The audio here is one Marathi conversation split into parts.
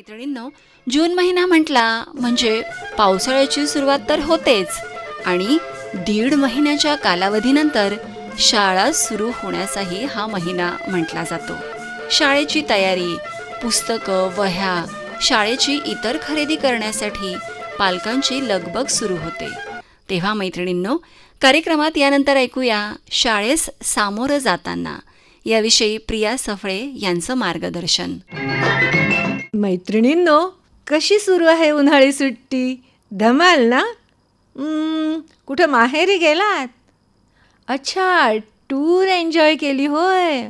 मैत्रिणींनो जून महिना म्हटला म्हणजे पावसाळ्याची सुरुवात तर होतेच आणि दीड महिन्याच्या कालावधीनंतर शाळा सुरू होण्याचाही हा महिना म्हटला जातो. शाळेची तयारी पुस्तकं वह्या शाळेची इतर खरेदी करण्यासाठी पालकांची लगबग सुरू होते. तेव्हा मैत्रिणींनो कार्यक्रमात यानंतर ऐकूया शाळेस सामोरं जाताना. याविषयी प्रिया सफळे यांचं मार्गदर्शन. मैत्रिणींनो कशी सुरू आहे उन्हाळी सुट्टी? धमाल ना? कुठं माहेरी गेलात? अच्छा टूर एन्जॉय केली होय.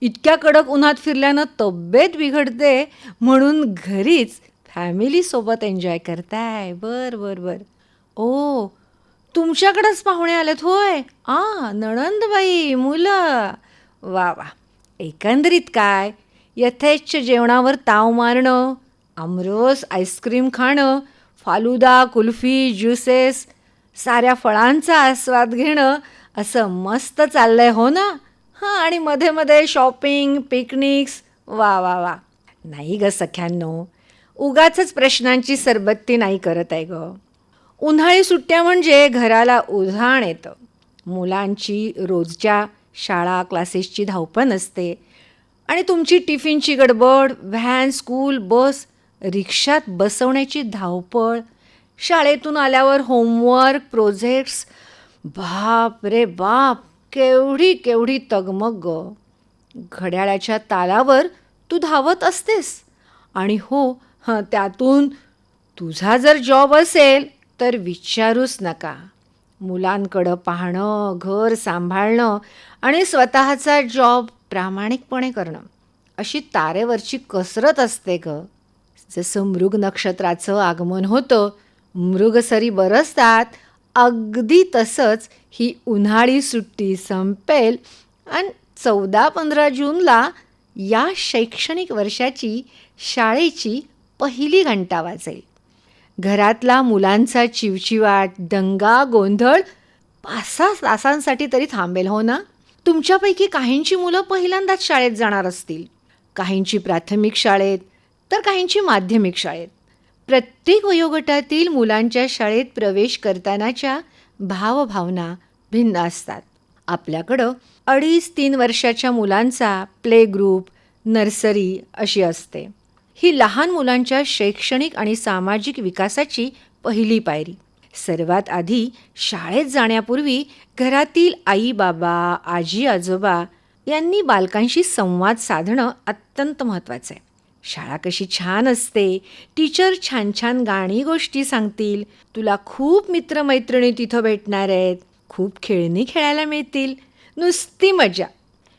इतक्या कडक उन्हात फिरल्यानं तब्येत बिघडते म्हणून घरीच फॅमिलीसोबत एन्जॉय करताय. बर बर बर. ओ तुमच्याकडंच पाहुणे आलेत होय? आ नणंदबाई मुलं. वा वा. एकंदरीत काय? यथेच्छ जेवणावर ताव मारणं आमरस आईस्क्रीम खाणं फालुदा कुल्फी ज्युसेस साऱ्या फळांचा आस्वाद घेणं असं मस्त चाललंय हो ना? हां आणि मध्ये मध्ये शॉपिंग पिकनिक्स वा वा वा. नाही ग सख्यांनो उगाच प्रश्नांची सरबत्ती नाही करत आहे ग. उन्हाळी सुट्ट्या म्हणजे घराला उधाण येतं. मुलांची रोजच्या शाळा क्लासेसची धावपण असते आणि तुमची टिफिनची गडबड व्हॅन स्कूल बस रिक्षात बसवण्याची धावपळ शाळेतून आल्यावर होमवर्क प्रोजेक्ट्स बाप रे बाप केवढी केवढी तगमग घड्याळाच्या तालावर तू धावत असतेस. आणि हो हं त्यातून तुझा जर जॉब असेल तर विचारूच नका. मुलांकडं पाहणं घर सांभाळणं आणि स्वतःचा जॉब प्रामाणिकपणे करणं. अशी तारेवरची कसरत असते ग. जसं मृग नक्षत्राचं आगमन होतं मृगसरी बरसतात अगदी तसंच ही उन्हाळी सुट्टी संपेल आणि चौदा पंधरा जूनला या शैक्षणिक वर्षाची शाळेची पहिली घंटा वाजेल. घरातला मुलांचा चिवचिवाट दंगा गोंधळ पाच सहा तासांसाठी तरी थांबेल हो ना? तुमच्यापैकी काहींची मुलं पहिल्यांदाच शाळेत जाणार असतील. काहींची प्राथमिक शाळेत तर काहींची माध्यमिक शाळेत. प्रत्येक वयोगटातील मुलांच्या शाळेत प्रवेश करतानाच्या भावभावना भिन्न असतात. आपल्याकडं अडीच तीन वर्षाच्या मुलांचा प्ले ग्रुप नर्सरी अशी असते. ही लहान मुलांच्या शैक्षणिक आणि सामाजिक विकासाची पहिली पायरी. सर्वात आधी शाळेत जाण्यापूर्वी घरातील आई बाबा आजी आजोबा यांनी बालकांशी संवाद साधणं अत्यंत महत्त्वाचं आहे. शाळा कशी छान असते टीचर छान छान गाणी गोष्टी सांगतील तुला खूप मित्रमैत्रिणी तिथं भेटणार आहेत खूप खेळणी खेळायला मिळतील नुसती मजा.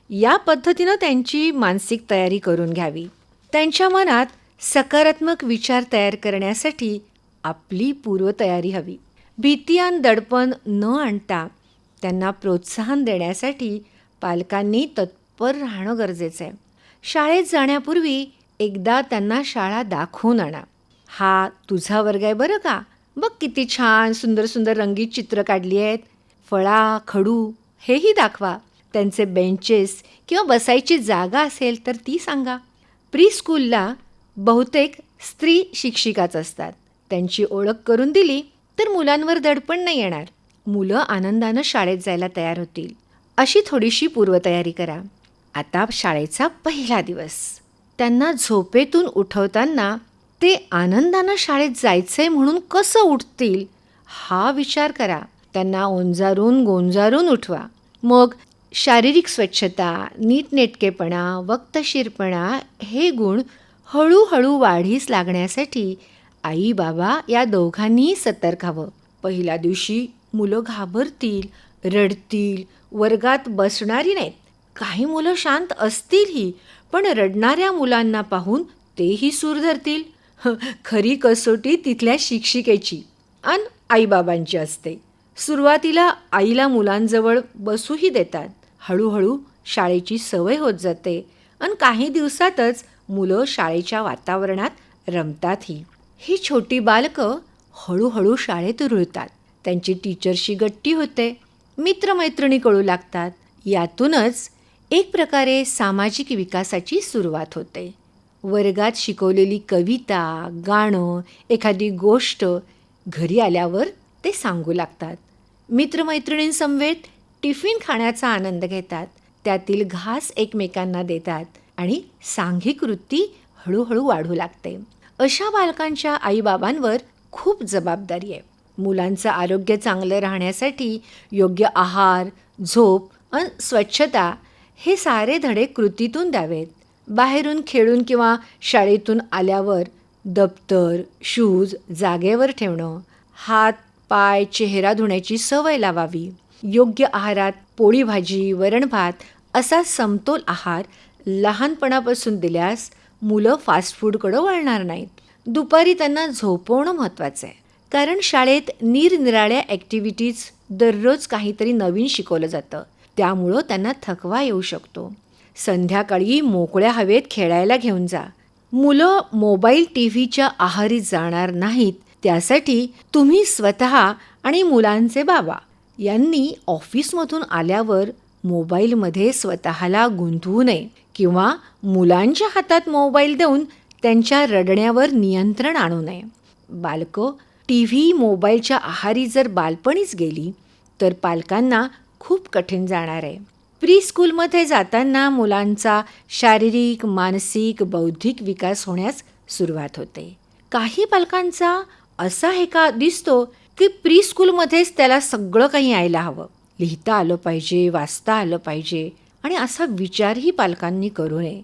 या पद्धतीनं त्यांची मानसिक तयारी करून घ्यावी. त्यांच्या मनात सकारात्मक विचार तयार करण्यासाठी आपली पूर्वतयारी हवी. भीतीयान दडपण न आणता त्यांना प्रोत्साहन देण्यासाठी पालकांनी तत्पर राहणं गरजेचं आहे. शाळेत जाण्यापूर्वी एकदा त्यांना शाळा दाखवून आणा. हा तुझा वर्ग आहे बरं का? बघ किती छान सुंदर सुंदर रंगीत चित्र काढली आहेत. फळा खडू हेही दाखवा. त्यांचे बेंचेस किंवा बसायची जागा असेल तर ती सांगा. प्री स्कूलला बहुतेक स्त्री शिक्षिकाच असतात. त्यांची ओळख करून दिली तर मुलांवर दडपण नाही येणार. मुलं आनंदानं शाळेत जायला तयार होतील. अशी थोडीशी पूर्वतयारी करा. आता शाळेचा पहिला दिवस. त्यांना झोपेतून उठवताना ते आनंदानं शाळेत जायचंय म्हणून कसं उठतील हा विचार करा. त्यांना ओंजारून गोंजारून उठवा. मग शारीरिक स्वच्छता नीटनेटकेपणा वक्तशीरपणा हे गुण हळूहळू वाढीस लागण्यासाठी आई बाबा या दोघांनीही सतर्क हवं. पहिल्या दिवशी मुलं घाबरतील रडतील वर्गात बसणारी नाहीत. काही मुलं शांत असतीलही पण रडणाऱ्या मुलांना पाहून तेही सूर धरतील. खरी कसोटी तिथल्या शिक्षिकेची अन आईबाबांची असते. सुरुवातीला आईला मुलांजवळ बसूही देतात. हळूहळू शाळेची सवय होत जाते आणि काही दिवसातच मुलं शाळेच्या वातावरणात रमतातही. ही छोटी बालकं हळूहळू शाळेत रुळतात. त्यांची टीचरशी गट्टी होते. मित्रमैत्रिणी कळू लागतात. यातूनच एक प्रकारे सामाजिक विकासाची सुरुवात होते. वर्गात शिकवलेली कविता गाणं एखादी गोष्ट घरी आल्यावर ते सांगू लागतात. मित्रमैत्रिणींसमवेत टिफिन खाण्याचा आनंद घेतात. त्यातील घास एकमेकांना देतात आणि सांघिक वृत्ती हळूहळू वाढू लागते. अशा बालकांच्या आईबाबांवर खूप जबाबदारी आहे. मुलांचं आरोग्य चांगलं राहण्यासाठी योग्य आहार झोप आणि स्वच्छता हे सारे धडे कृतीतून द्यावेत. बाहेरून खेळून किंवा शाळेतून आल्यावर दप्तर शूज जागेवर ठेवणं हात पाय चेहरा धुण्याची सवय लावावी. योग्य आहारात पोळी भाजी वरण भात असा समतोल आहार लहानपणापासून दिल्यास मुलं फास्ट फूडकडं वळणार नाहीत. दुपारी त्यांना झोपवणं महत्त्वाचं आहे. कारण शाळेत निरनिराळ्या ॲक्टिव्हिटीज दररोज काहीतरी नवीन शिकवलं जातं. त्यामुळं त्यांना थकवा येऊ शकतो. संध्याकाळी मोकळ्या हवेत खेळायला घेऊन जा. मुलं मोबाईल टी व्हीच्या आहारी जाणार नाहीत. त्यासाठी तुम्ही स्वतः आणि मुलांचे बाबा यांनी ऑफिसमधून आल्यावर मोबाईलमध्ये स्वतःला गुंतवू नये. किंवा मुलांच्या हातात मोबाईल देऊन त्यांच्या रडण्यावर नियंत्रण आणू नये. बालकं टी व्ही मोबाईलच्या आहारी जर बालपणीच गेली तर पालकांना खूप कठीण जाणार आहे. प्री स्कूलमध्ये जाताना मुलांचा शारीरिक मानसिक बौद्धिक विकास होण्यास सुरुवात होते. काही पालकांचा असा हे का दिसतो की प्री स्कूलमध्येच त्याला सगळं काही यायला हवं. लिहिता आलं पाहिजे वाचता आलं पाहिजे. आणि असा विचारही पालकांनी करू नये.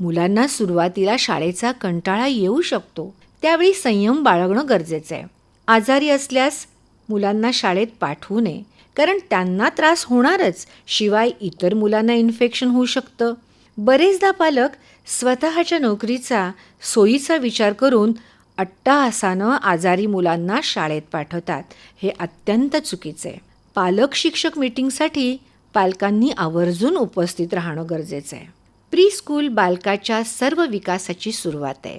मुलांना सुरुवातीला शाळेचा कंटाळा येऊ शकतो. त्यावेळी संयम बाळगणं गरजेचं आहे. आजारी असल्यास मुलांना शाळेत पाठवू नये. कारण त्यांना त्रास होणारच. शिवाय इतर मुलांना इन्फेक्शन होऊ शकतं. बरेचदा पालक स्वतःच्या नोकरीचा सोयीचा विचार करून अट्टाहासानं आजारी मुलांना शाळेत पाठवतात. हे अत्यंत चुकीचे आहे. पालक शिक्षक मीटिंगसाठी पालकांनी आवर्जून उपस्थित राहणं गरजेचं आहे. प्री स्कूल बालकाच्या सर्व विकासाची सुरुवात आहे.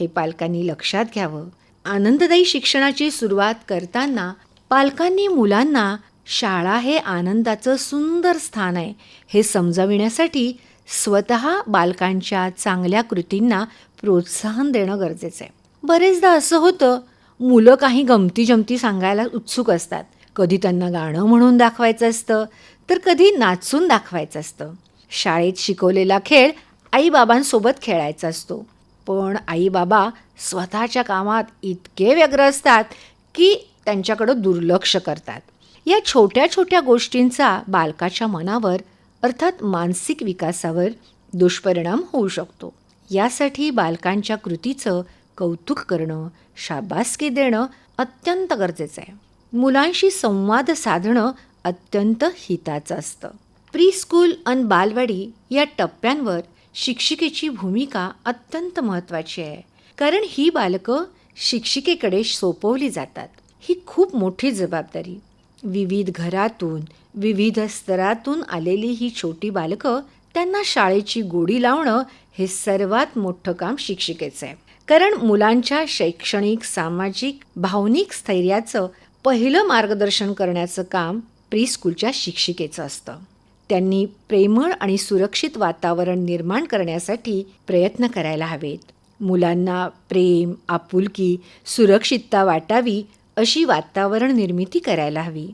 हे पालकांनी लक्षात घ्यावं. आनंददायी शिक्षणाची सुरुवात करताना पालकांनी मुलांना शाळा हे आनंदाचं सुंदर स्थान आहे हे समजाविण्यासाठी स्वतः बालकांच्या चांगल्या कृतींना प्रोत्साहन देणं गरजेचं आहे. बरेचदा असं होतं मुलं काही गमती जमती सांगायला उत्सुक असतात. कधी त्यांना गाणं म्हणून दाखवायचं असतं तर कधी नाचून दाखवायचं असतं. शाळेत शिकवलेला खेळ आईबाबांसोबत खेळायचा असतो. पण आईबाबा स्वतःच्या कामात इतके व्यग्र असतात की त्यांच्याकडं दुर्लक्ष करतात. या छोट्या छोट्या गोष्टींचा बालकाच्या मनावर अर्थात मानसिक विकासावर दुष्परिणाम होऊ शकतो. यासाठी बालकांच्या कृतीचं कौतुक करणं शाबासकी देणं अत्यंत गरजेचं आहे. मुलांशी संवाद साधणं अत्यंत हिताचं असतं. प्री स्कूल अन बालवाडी या टप्प्यांवर शिक्षिकेची भूमिका अत्यंत महत्त्वाची आहे. कारण ही बालकं शिक्षिकेकडे सोपवली जातात. ही खूप मोठी जबाबदारी. विविध घरातून विविध स्तरातून आलेली ही छोटी बालकं त्यांना शाळेची गोडी लावणं हे सर्वात मोठं काम शिक्षिकेचं आहे. कारण मुलांच्या शैक्षणिक सामाजिक भावनिक स्थैर्याचं पहिलं मार्गदर्शन करण्याचं काम प्रीस्कूलच्या शिक्षिकेचं असतं. त्यांनी प्रेमळ आणि सुरक्षित वातावरण निर्माण करण्यासाठी प्रयत्न करायला हवेत. मुलांना प्रेम आपुलकी सुरक्षितता वाटावी अशी वातावरण निर्मिती करायला हवी.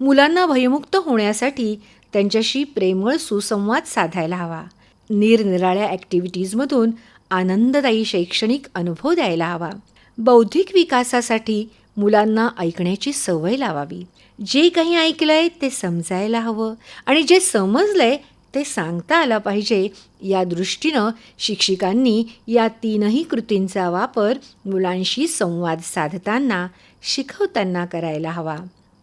मुलांना भयमुक्त होण्यासाठी त्यांच्याशी प्रेमळ सुसंवाद साधायला हवा. निरनिराळ्या ॲक्टिव्हिटीजमधून आनंददायी शैक्षणिक अनुभव द्यायला हवा. बौद्धिक विकासासाठी मुलांना ऐकण्याची सवय लावावी. जे काही ऐकलंय ते समजायला हवं आणि जे समजलंय ते सांगता आलं पाहिजे. या दृष्टीनं शिक्षिकांनी या तीनही कृतींचा वापर मुलांशी संवाद साधताना शिकवताना करायला हवा.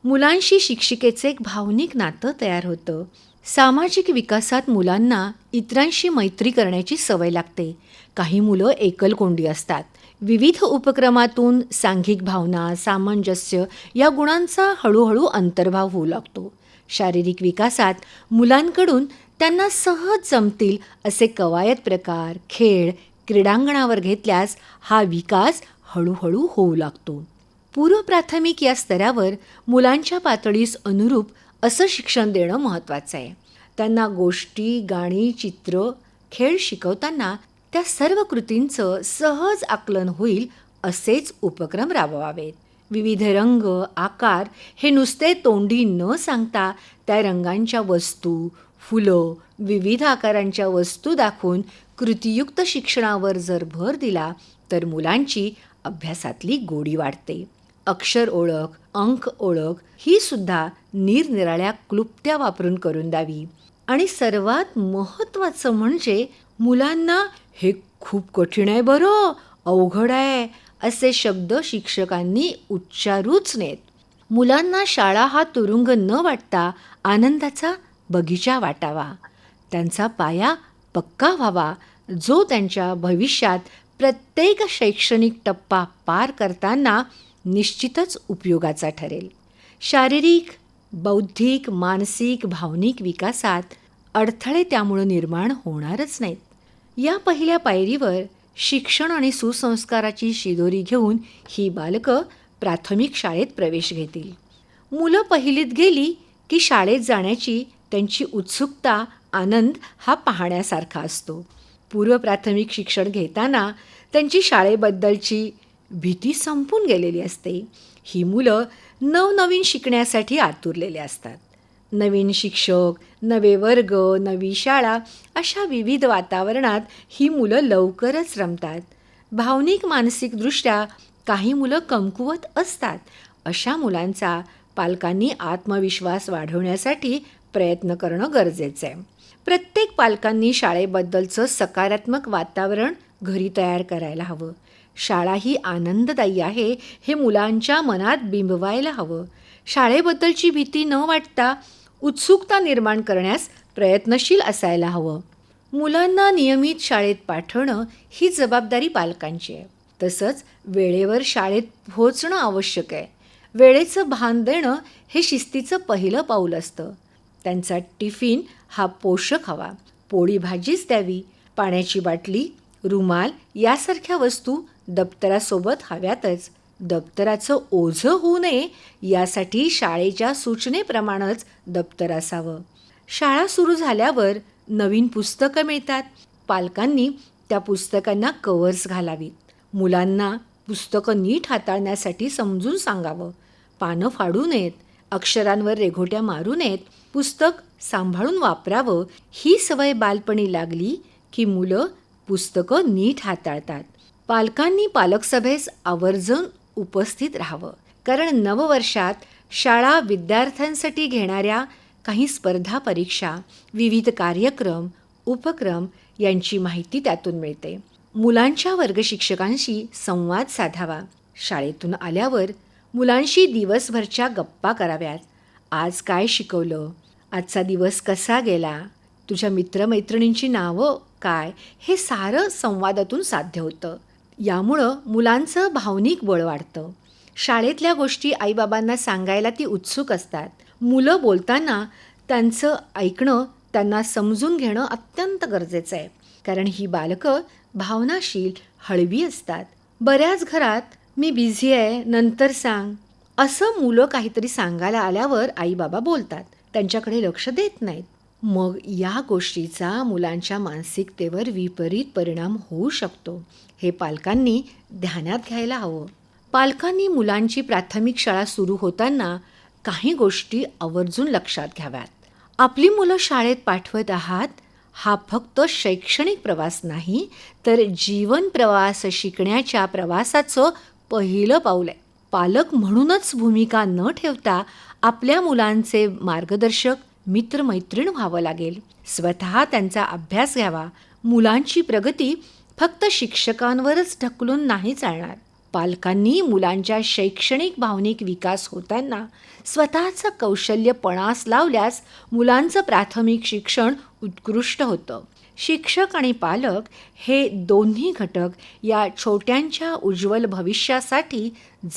मुलांशी शिक्षिकेचे एक भावनिक नातं तयार होतं. सामाजिक विकासात मुलांना इतरांशी मैत्री करण्याची सवय लागते. काही मुलं एकलकोंडी असतात. विविध उपक्रमातून सांघिक भावना सामंजस्य या गुणांचा हळूहळू अंतर्भाव होऊ लागतो. शारीरिक विकासात मुलांकडून त्यांना सहज जमतील असे कवायत प्रकार खेळ क्रीडांगणावर घेतल्यास हा विकास हळूहळू होऊ लागतो. पूर्व प्राथमिक या स्तरावर मुलांच्या पातळीस अनुरूप असं शिक्षण देणं महत्त्वाचं आहे. त्यांना गोष्टी गाणी चित्र खेळ शिकवताना त्या सर्व कृतींचं सहज आकलन होईल असेच उपक्रम राबवावेत. विविध रंग आकार हे नुसते तोंडी न सांगता त्या रंगांच्या वस्तू फुलं विविध आकारांच्या वस्तू दाखवून कृतीयुक्त शिक्षणावर जर भर दिला तर मुलांची अभ्यासातली गोडी वाढते. अक्षर ओळख अंक ओळख ही सुद्धा निरनिराळ्या क्लुप्त्या वापरून करून द्यावी. आणि सर्वात महत्त्वाचं म्हणजे मुलांना हे खूप कठीण आहे बरं. अवघड आहे असे शब्द शिक्षकांनी उच्चारूच नेत मुलांना शाळा हा तुरुंग न वाटता आनंदाचा बगीचा वाटावा. त्यांचा पाया पक्का व्हावा जो त्यांच्या भविष्यात प्रत्येक शैक्षणिक टप्पा पार करताना निश्चितच उपयोगाचा ठरेल. शारीरिक बौद्धिक मानसिक भावनिक विकासात अडथळे त्यामुळं निर्माण होणारच नाहीत. या पहिल्या पायरीवर शिक्षण आणि सुसंस्काराची शिदोरी घेऊन ही बालकं प्राथमिक शाळेत प्रवेश घेतील. मुलं पहिलीत गेली की शाळेत जाण्याची त्यांची उत्सुकता आनंद हा पाहण्यासारखा असतो. पूर्व प्राथमिक शिक्षण घेताना त्यांची शाळेबद्दलची भीती संपून गेलेली असते. ही मुलं नवनवीन शिकण्यासाठी आतुरलेले असतात. नवीन शिक्षक नवे वर्ग नवी शाळा अशा विविध वातावरणात ही मुलं लवकरच रमतात. भावनिक मानसिकदृष्ट्या काही मुलं कमकुवत असतात. अशा मुलांचा पालकांनी आत्मविश्वास वाढवण्यासाठी प्रयत्न करणं गरजेचं आहे प्रत्येक पालकांनी शाळेबद्दलचं सकारात्मक वातावरण घरी तयार करायला हवं. शाळा ही आनंददायी आहे हे मुलांच्या मनात बिंबवायला हवं. शाळेबद्दलची भीती न वाटता उत्सुकता निर्माण करण्यास प्रयत्नशील असायला हवं. मुलांना नियमित शाळेत पाठवणं ही जबाबदारी पालकांची आहे. तसंच वेळेवर शाळेत पोहोचणं आवश्यक आहे. वेळेचं भान देणं हे शिस्तीचं पहिलं पाऊल असतं. त्यांचा टिफिन हा पोषक हवा. पोळी भाजीच द्यावी. पाण्याची बाटली रुमाल यासारख्या वस्तू दप्तरासोबत हव्यातच. दप्तराचं ओझं होऊ नये यासाठी शाळेच्या सूचनेप्रमाणेच दप्तर असावं. शाळा सुरू झाल्यावर नवीन पुस्तकं मिळतात. पालकांनी त्या पुस्तकांना कवर्स घालावीत मुलांना पुस्तकं नीट हाताळण्यासाठी समजून सांगावं. पानं फाडू नयेत अक्षरांवर रेघोट्या मारू नयेत पुस्तक सांभाळून वापरावं ही सवय बालपणी लागली की मुलं पुस्तकं नीट हाताळतात. पालकांनी पालकसभेस आवर्जून उपस्थित राहावं. कारण नववर्षात शाळा विद्यार्थ्यांसाठी घेणाऱ्या काही स्पर्धा परीक्षा विविध कार्यक्रम उपक्रम यांची माहिती त्यातून मिळते. मुलांच्या वर्गशिक्षकांशी संवाद साधावा. शाळेतून आल्यावर मुलांशी दिवसभरच्या गप्पा कराव्यात. आज काय शिकवलं? आजचा दिवस कसा गेला? तुझ्या मित्रमैत्रिणींची नावं काय? हे सारं संवादातून साध्य होतं. यामुळं मुलांचं भावनिक बळ वाढतं. शाळेतल्या गोष्टी आईबाबांना सांगायला ती उत्सुक असतात. मुलं बोलताना त्यांचं ऐकणं त्यांना समजून घेणं अत्यंत गरजेचं आहे. कारण ही बालकं भावनाशील हळवी असतात. बऱ्याच घरात मी बिझी आहे नंतर सांग. असं मुलं काहीतरी सांगायला आल्यावर आईबाबा बोलतात. त्यांच्याकडे लक्ष देत नाहीत. मग या गोष्टीचा मुलांच्या मानसिकतेवर विपरीत परिणाम होऊ शकतो. हे पालकांनी ध्यानात घ्यायला हवं. पालकांनी मुलांची प्राथमिक शाळा सुरू होताना काही गोष्टी आवर्जून लक्षात घ्याव्यात. आपली मुलं शाळेत पाठवत आहात हा फक्त शैक्षणिक प्रवास नाही तर जीवन प्रवास शिकण्याच्या प्रवासाचं पहिलं पाऊल आहे. पालक म्हणूनच भूमिका न ठेवता आपल्या मुलांचे मार्गदर्शक मित्रमैत्रीण व्हावं लागेल. स्वतः त्यांचा अभ्यास घ्यावा. मुलांची प्रगती फक्त शिक्षकांवरच ढकलून नाही चालणार. पालकांनी मुलांच्या शैक्षणिक भावनिक विकास होताना स्वतःचं कौशल्य पणास लावल्यास मुलांचं प्राथमिक शिक्षण उत्कृष्ट होतं. शिक्षक आणि पालक हे दोन्ही घटक या छोट्यांच्या उज्ज्वल भविष्यासाठी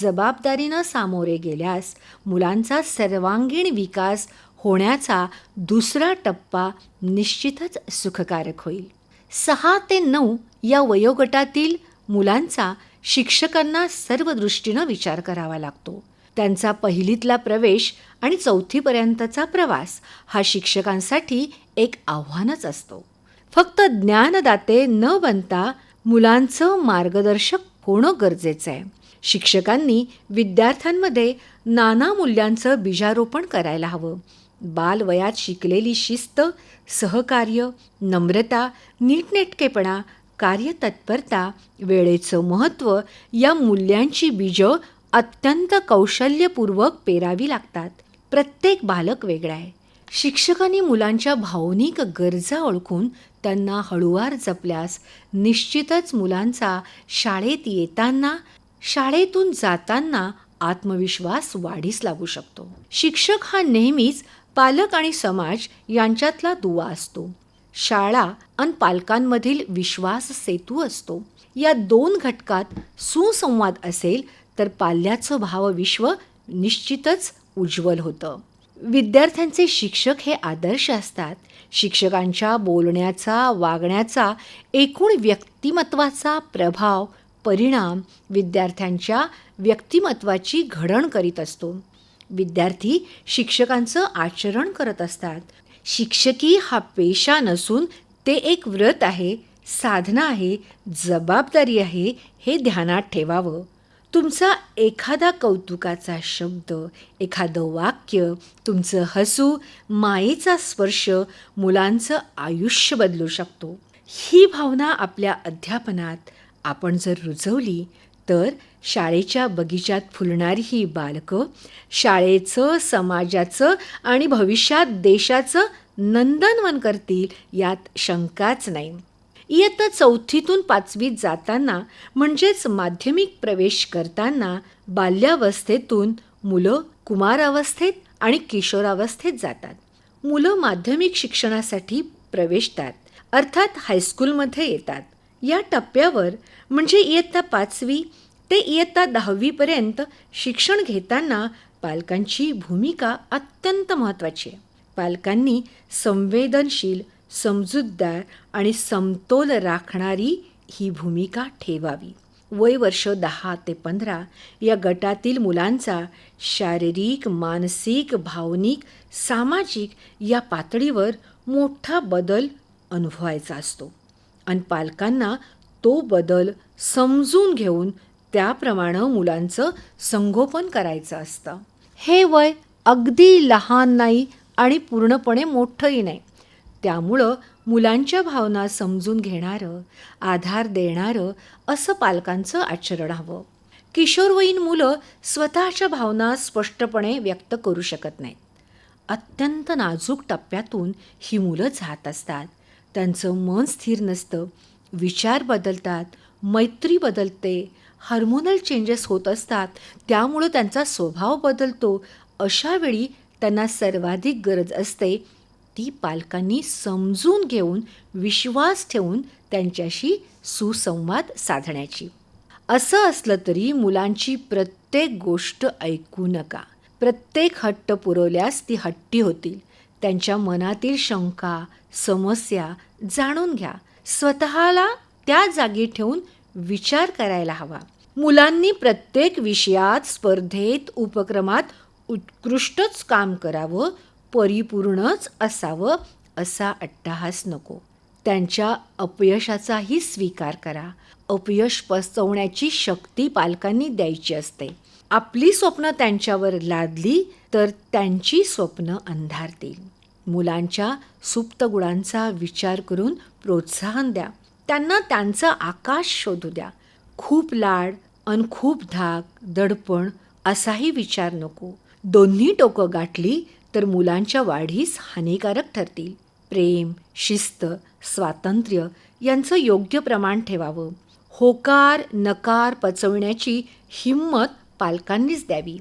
जबाबदारीनं सामोरे गेल्यास मुलांचा सर्वांगीण विकास होण्याचा दुसरा टप्पा निश्चितच सुखकारक होईल. सहा ते नऊ या वयोगटातील मुलांचा शिक्षकांना सर्व दृष्टीनं विचार करावा लागतो. त्यांचा पहिलीतला प्रवेश आणि चौथीपर्यंतचा प्रवास हा शिक्षकांसाठी एक आव्हानच असतो. फक्त ज्ञानदाते न बनता मुलांचं मार्गदर्शक होणं गरजेचं आहे. शिक्षकांनी विद्यार्थ्यांमध्ये नाना मूल्यांचं बीजारोपण करायला हवं. बालवयात शिकलेली शिस्त सहकार्य नम्रता नीटनेटकेपणा कार्यतत्परता वेळेचं महत्त्व या मूल्यांची बीजं अत्यंत कौशल्यपूर्वक पेरावी लागतात. प्रत्येक बालक वेगळा आहे. शिक्षकांनी मुलांच्या भावनिक गरजा ओळखून त्यांना हळुवार जपल्यास निश्चितच मुलांचा शाळेत येताना शाळेतून जाताना आत्मविश्वास वाढीस लागू शकतो. शिक्षक हा नेहमीच पालक आणि समाज यांच्यातला दुवा असतो. शाळा आणि पालकांमधील विश्वास सेतू असतो. या दोन घटकात सुसंवाद असेल तर पाल्याचं भावविश्व निश्चितच उज्ज्वल होतं. विद्यार्थ्यांचे शिक्षक हे आदर्श असतात. शिक्षकांच्या बोलण्याचा वागण्याचा एकूण व्यक्तिमत्वाचा प्रभाव परिणाम विद्यार्थ्यांच्या व्यक्तिमत्वाची घडण करीत असतो. विद्यार्थी शिक्षकांचं आचरण करत असतात. शिक्षकी हा पेशा नसून ते एक व्रत आहे साधना आहे जबाबदारी आहे हे ध्यानात ठेवावं. तुमचा एखादा कौतुकाचा शब्द एखादं वाक्य तुमचं हसू मायेचा स्पर्श मुलांचं आयुष्य बदलू शकतो. ही भावना आपल्या अध्यापनात आपण जर रुजवली तर शाळेच्या बगीचात फुलणारी ही बालकं शाळेचं समाजाचं आणि भविष्यात देशाचं नंदनवन करतील यात शंकाच नाही. इयत्ता चौथीतून पाचवीत जाताना म्हणजेच माध्यमिक प्रवेश करताना बाल्यावस्थेतून मुलं कुमारावस्थेत आणि किशोरावस्थेत जातात. मुलं माध्यमिक शिक्षणासाठी प्रवेशतात अर्थात हायस्कूलमध्ये येतात. या टप्प्यावर म्हणजे इयत्ता पाचवी ते इयत्ता दहावीपर्यंत शिक्षण घेताना पालकांची भूमिका अत्यंत महत्त्वाची आहे. पालकांनी संवेदनशील समजूतदार आणि समतोल राखणारी ही भूमिका ठेवावी. वय वर्ष दहा ते पंधरा या गटातील मुलांचा शारीरिक मानसिक भावनिक सामाजिक या पातळीवर मोठा बदल अनुभवायचा असतो. आणि पालकांना तो बदल समजून घेऊन त्याप्रमाणे मुलांचं संगोपन करायचं असतं. हे वय अगदी लहान नाही आणि पूर्णपणे मोठंही नाही. त्यामुळं मुलांच्या भावना समजून घेणारं आधार देणारं असं पालकांचं आचरण हवं. किशोरवयीन मुलं स्वतःच्या भावना स्पष्टपणे व्यक्त करू शकत नाहीत. अत्यंत नाजूक टप्प्यातून ही मुलं जात असतात. त्यांचं मन स्थिर नसतं. विचार बदलतात. मैत्री बदलते. हार्मोनल चेंजेस होत असतात त्यामुळं त्यांचा स्वभाव बदलतो. अशावेळी त्यांना सर्वाधिक गरज असते. ती पालकांनी समजून घेऊन विश्वास ठेवून त्यांच्याशी सुसंवाद साधण्याची. असं असलं तरी मुलांची प्रत्येक गोष्ट ऐकू नका. प्रत्येक हट्ट पुरवल्यास ती हट्टी होतील. त्यांच्या मनातील शंका समस्या जाणून घ्या. स्वतःला त्या जागी ठेवून विचार करायला हवा. मुलांनी प्रत्येक विषयात स्पर्धेत उपक्रमात उत्कृष्टच काम करावं परिपूर्णच असावं असा अट्टाहास नको. त्यांच्या अपयशाचाही स्वीकार करा. अपयश पचवण्याची शक्ती पालकांनी द्यायची असते. आपली स्वप्न त्यांच्यावर लादली तर त्यांची स्वप्न अंधारतील. मुलांच्या सुप्त गुणांचा विचार करून प्रोत्साहन द्या. त्यांना त्यांचं आकाश शोधू द्या. खूप लाड अन खूप धाक दडपण असाही विचार नको. दोन्ही टोकं गाठली तर मुलांच्या वाढीस हानिकारक ठरतील. प्रेम शिस्त स्वातंत्र्य यांचं योग्य प्रमाण ठेवावं. होकार नकार पचवण्याची हिंमत पालकांनीच द्यावी.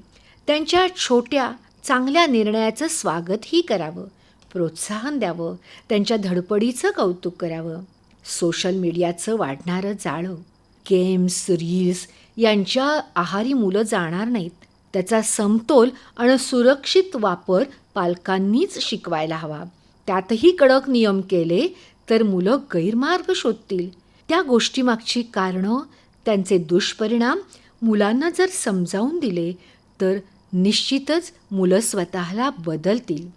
त्यांच्या छोट्या चांगल्या निर्णयाचं स्वागतही करावं. प्रोत्साहन द्यावं. त्यांच्या धडपडीचं कौतुक करावं. सोशल मीडियाचं वाढणारं जाळं गेम्स रील्स यांच्या आहारी मुलं जाणार नाहीत. त्याचा समतोल आणि सुरक्षित वापर पालकांनीच शिकवायला हवा. त्यातही कडक नियम केले तर मुलं गैरमार्ग शोधतील. त्या गोष्टीमागची कारणं त्यांचे दुष्परिणाम मुलांना जर समजावून दिले तर निश्चितच मुलं स्वतःला बदलतील.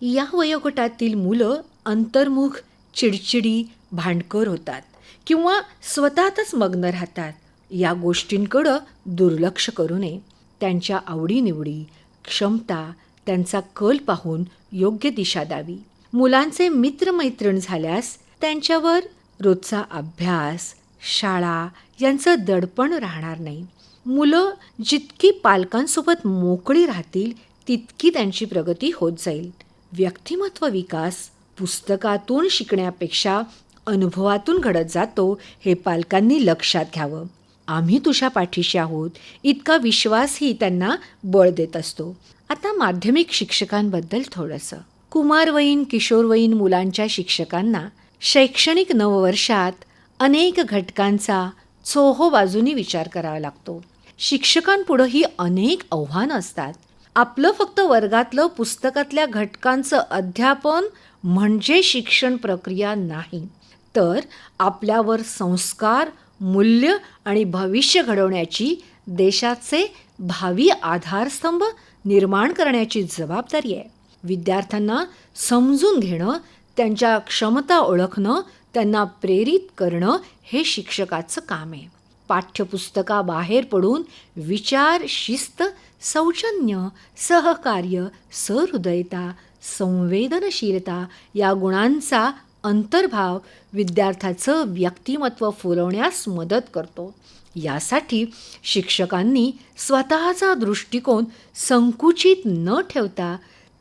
या वयोगटातील मुलं अंतर्मुख चिडचिडी भांडकर होतात किंवा स्वतःतच मग्न राहतात. या गोष्टींकडं दुर्लक्ष करू नये. त्यांच्या आवडीनिवडी क्षमता त्यांचा कल पाहून योग्य दिशा द्यावी. मुलांचे मित्रमैत्रीण झाल्यास त्यांच्यावर रोजचा अभ्यास शाळा यांचं दडपण राहणार नाही. मुलं जितकी पालकांसोबत मोकळी राहतील तितकी त्यांची प्रगती होत जाईल. व्यक्तिमत्व विकास पुस्तकातून शिकण्यापेक्षा अनुभवातून घडत जातो हे पालकांनी लक्षात घ्यावं. आम्ही तुझ्या पाठीशी आहोत इतका विश्वासही त्यांना बळ देत असतो. आता माध्यमिक शिक्षकांबद्दल थोडंसं. कुमारवयीन किशोरवयीन मुलांच्या शिक्षकांना शैक्षणिक नववर्षात अनेक घटकांचा चोहो बाजूनी विचार करावा लागतो. शिक्षकांपुढंही अनेक आव्हानं असतात. आपलं फक्त वर्गातलं पुस्तकातल्या घटकांचं अध्यापन म्हणजे शिक्षण प्रक्रिया नाही तर आपल्यावर संस्कार मूल्य आणि भविष्य घडवण्याची देशाचे भावी आधारस्तंभ निर्माण करण्याची जबाबदारी आहे. विद्यार्थ्यांना समजून घेणं त्यांच्या क्षमता ओळखणं त्यांना प्रेरित करणं हे शिक्षकाचं काम आहे. पाठ्यपुस्तकाबाहेर पडून विचार शिस्त सौजन्य सहकार्य सहृदयता संवेदनशीलता या गुणांचा अंतर्भाव विद्यार्थ्याचं व्यक्तिमत्व फुलवण्यास मदत करतो. यासाठी शिक्षकांनी स्वतःचा दृष्टिकोन संकुचित न ठेवता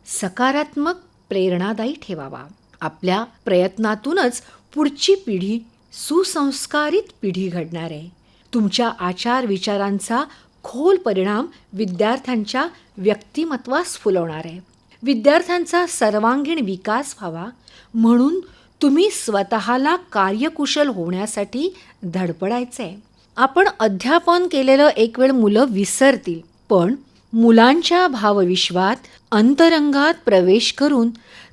सकारात्मक प्रेरणादायी ठेवावा. आपल्या प्रयत्नातूनच पुढची पिढी सुसंस्कारित पिढी घडणार. आहे तुमच्या आचार विचारांचा खोल परिणाम विद्यार्थ्यांच्या व्यक्तिमत्वास फुलवणार. आहे विद्यार्थ्यांचा सर्वांगीण विकास व्हावा म्हणून तुम्ही स्वतःला कार्यकुशल होण्यासाठी धडपडायचं आहे आपण अध्यापन केलेलं एक वेळ मुलं विसरतील पण मुलांच्या भावविश्वात अंतरंगात प्रवेश करून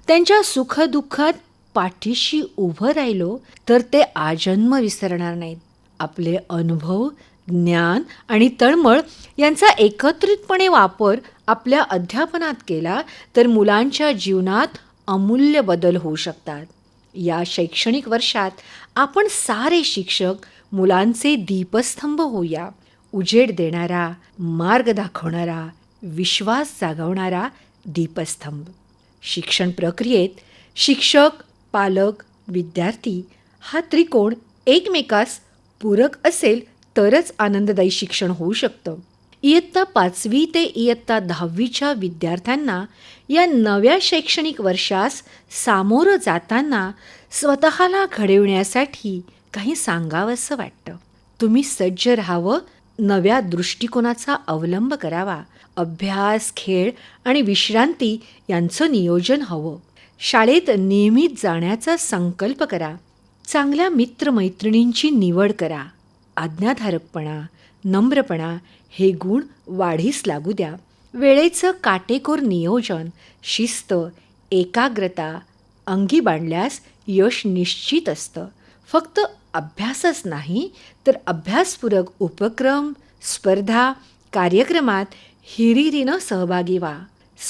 त्यांच्या सुखदुःखात पाठीशी उभं राहिलो तर ते आजन्म विसरणार नाहीत. आपले अनुभव ज्ञान आणि तळमळ यांचा एकत्रितपणे वापर आपल्या अध्यापनात केला तर मुलांच्या जीवनात अमूल्य बदल होऊ शकतात. या शैक्षणिक वर्षात आपण सारे शिक्षक मुलांचे दीपस्तंभ होऊया. उजेड देणारा मार्ग दाखवणारा विश्वास जागवणारा दीपस्तंभ. शिक्षण प्रक्रियेत शिक्षक पालक विद्यार्थी हा त्रिकोण एकमेकास पूरक असेल तरच आनंददायी शिक्षण होऊ शकतं. इयत्ता पाचवी ते इयत्ता दहावीच्या विद्यार्थ्यांना या नव्या शैक्षणिक वर्षास सामोरं जाताना स्वतःला घडविण्यासाठी काही सांगावंसं वाटतं. तुम्ही सज्ज राहावं नव्या दृष्टिकोनाचा अवलंब करावा अभ्यास खेळ आणि विश्रांती यांचं नियोजन हवं. शाळेत नियमित जाण्याचा संकल्प करा. चांगल्या मित्रमैत्रिणींची निवड करा. आज्ञाधारकपणा नम्रपणा हे गुण वाढीस लागू द्या. वेळेचं काटेकोर नियोजन शिस्त एकाग्रता अंगी बांधल्यास यश निश्चित असतं. फक्त अभ्यासच नाही तर अभ्यासपूरक उपक्रम स्पर्धा कार्यक्रमात हिरिरीनं सहभागी व्हा.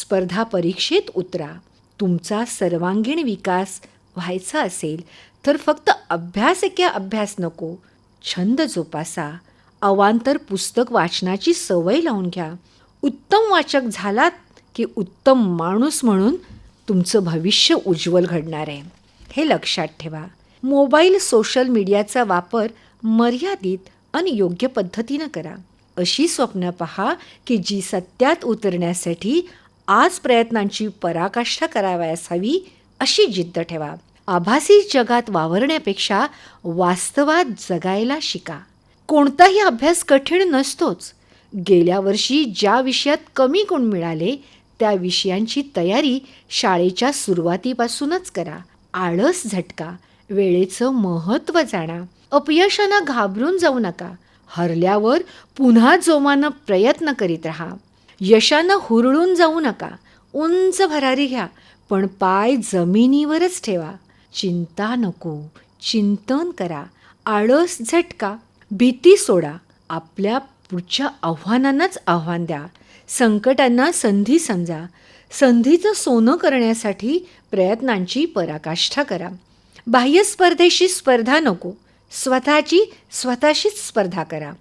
स्पर्धा परीक्षेत उतरा. तुमचा सर्वांगीण विकास व्हायचा असेल तर फक्त अभ्यास किंवा अभ्यास नको. छंद जोपासा. अवांतर पुस्तक वाचनाची सवय लावून घ्या. उत्तम वाचक झालात की उत्तम माणूस म्हणून तुमचं भविष्य उज्ज्वल घडणार आहे. हे लक्षात ठेवा. मोबाईल सोशल मीडियाचा वापर मर्यादित आणि योग्य पद्धतीनं करा. अशी स्वप्न पहा की जी सत्यात उतरण्यासाठी आज प्रयत्नांची पराकाष्ठा करावयास हवी अशी जिद्द ठेवा. आभासी जगात वावरण्यापेक्षा वास्तवात जगायला शिका. कोणताही अभ्यास कठीण नसतोच. गेल्या वर्षी ज्या विषयात कमी गुण मिळाले त्या विषयांची तयारी शाळेच्या सुरुवातीपासूनच करा. आळस झटका वेळेचं महत्त्व जाणा. अपयशानं घाबरून जाऊ नका. हरल्यावर पुन्हा जोमानं प्रयत्न करीत राहा. यशानं हुरळून जाऊ नका. उंच भरारी घ्या पण पाय जमिनीवरच ठेवा. चिंता नको. चिंतन करा. आळस झटका. भीती सोडा. आपल्या पुढच्या आव्हानांनाच आव्हान द्या. संकटांना संधी समजा. संधीचं सोनं करण्यासाठी प्रयत्नांची पराकाष्ठा करा. बाह्य स्पर्धेशी स्पर्धा नको. स्वतःची स्वतःशीच स्पर्धा करा.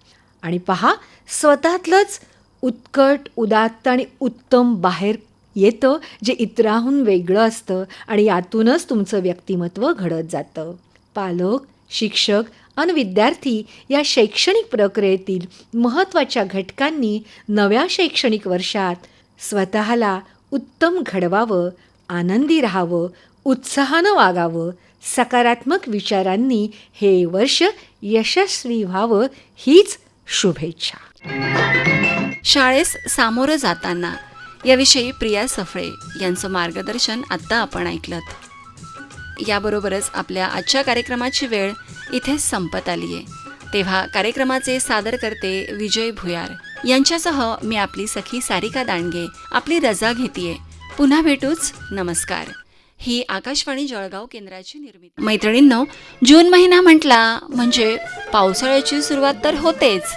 आणि पहा स्वतःतलंच उत्कट उदात्त आणि उत्तम बाहेर येतं जे इतराहून वेगळं असतं आणि यातूनच तुमचं व्यक्तिमत्व घडत जातं. पालक शिक्षक अन विद्यार्थी या शैक्षणिक प्रक्रियेतील महत्त्वाच्या घटकांनी नव्या शैक्षणिक वर्षात स्वतःला उत्तम घडवावं आनंदी राहावं उत्साहानं वागावं सकारात्मक विचारांनी हे वर्ष यशस्वी व्हावं हीच शुभेच्छा. शाळेस सामोरं जाताना याविषयी प्रिया सफळे यांचं मार्गदर्शन आत्ता आपण ऐकलं याबरोबरच आपल्या आजच्या कार्यक्रमाची वेळ इथेच संपत आली आहे तेव्हा कार्यक्रमाचे सादर करते विजय भुयार. यांच्यासह मी आपली सखी सारिका दांडगे आपली रजा घेतीये. पुन्हा भेटूच. नमस्कार. ही आकाशवाणी जळगाव केंद्राची निर्मिती. मैत्रिणींनो जून महिना म्हटला म्हणजे पावसाळ्याची सुरुवात तर होतेच.